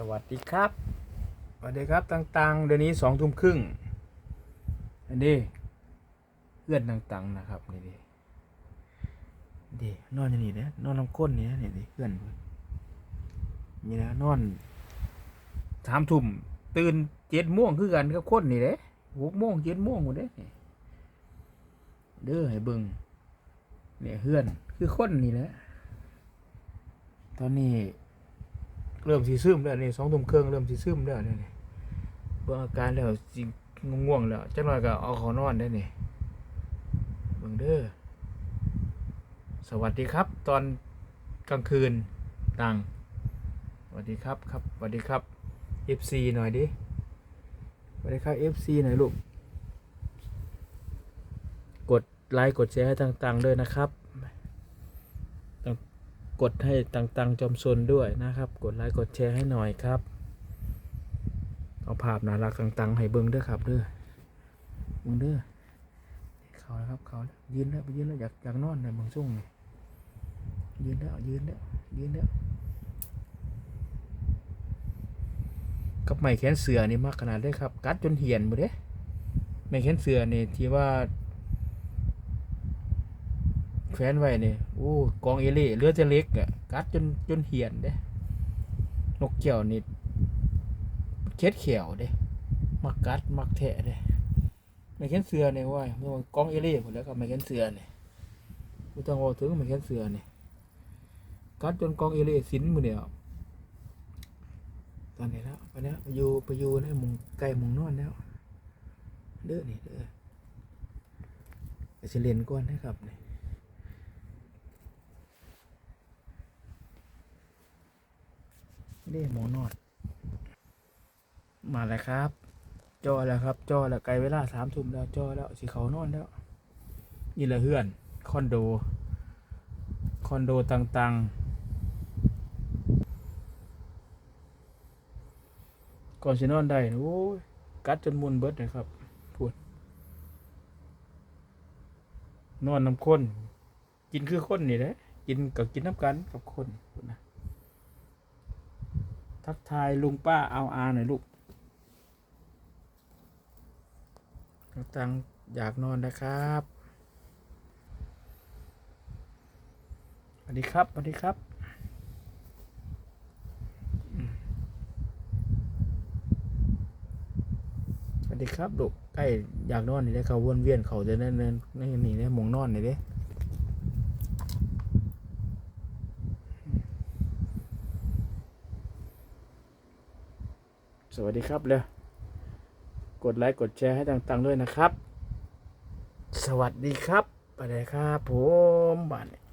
สวัสดีครับสวัสดีครับต่างๆ เดี๋ยวนี้สองทุ่มครึ่งอันนี้เพื่อนต่างๆนะครับนี่ดิดินอนอย่างนี้นะนอนลำก้นนี่นะนี่ดิเพื่อนนี่นะนอนสามทุ่มตื่นเจ็ดโมงคือกันกับคนนี่เด้หกโมงเจ็ดโมงหมดเด้เด้อให้เบิ่งเนี่ยเพื่อนคือคนนี่แหละตอนนี้ เริ่มสีซึมแล้วนี่สองทุ่มครึ่งเริ่มสีซึมแล้วนี่เบิ่งอาการแล้วสิงง่วงแล้วจักหน่อยก็เอาขานอนได้นี่เบิ่งเด้อสวัสดีครับ ตอนกลางคืนตังสวัสดีครับครับสวัสดีครับ FC หน่อยดิสวัสดีครับ FC หน่อยลูกกดไลค์กดแชร์ให้ต่างๆด้วยนะครับ กดให้ต่างๆ จอมซนด้วยนะครับ กดไลค์กดแชร์ให้หน่อยครับ เอาภาพน่ารักต่างๆ ให้เบิ้งด้อครับเด้อเบิ้งเด้อเขาแล้วครับเขาแล้วยืนแล้วไปยืนแล้วอยากอยากนอนเลยบางช่งนี่ยืนแล้วยืนแล้วยืนแล้วกับไม้แขนเสือนี่มากขนาดได้ครับ กัดจนเหียนหมดเด้ไม้แขนเสือนี่ที่ว่า แขวนไว้นี่โอ้กองเอเล่เรือจะเล็กอะกัดจนจนเหียนเด้นกเกี่ยวนี่เค็ดเขียวเด้มักกัดมักแทะเด้ไม่เข็นเสือเนี่ยว่าไม่ว่ากองเอเล่หมดแล้วก็ไม่เข็นเสือเนี่ยกูต้องเอาถึงไม่เข็นเสือเนี่ยกัดจนกองเอเล่สินมือเดียวตอนนี้แล้วไปแล้ไปอยู่ไปอยู่ในมุงไก่มุงนอนแล้วเด้อนี่เด้อไปสิเล่นก่อนนะครับเนี่ย นี่หมูนอด มาแล้วครับ จอแล้วครับ จอแล้วไกลเวลาสามทุ่มแล้วจอแล้วสีเขานอนแล้วนี่ละเพื่อน คอนโด คอนโดต่างๆ ก่อนสินอนได้โอ้ยกัดจนมุนเบิดนะครับพูดนอนน้ำข้นกินคือคนนี่แหละกินกับกินน้ำกันกับคนพูดนะ ทักทายลุงป้าเอาอาหน่อยลูกตังอยากนอนนะครับสวัสดีครับสวัสดีครับสวัสดีครับลูกใกล้อยากนอนนี่ได้เขาวนเวียนเขาจะนั่นนั่นนี่นี่ได้หมองนอนนี่เด้ สวัสดีครับเลยกดไลค์กดแชร์ให้ต่างๆด้วยนะครับ สวัสดีครับไปเลยครับผมบ้านนี้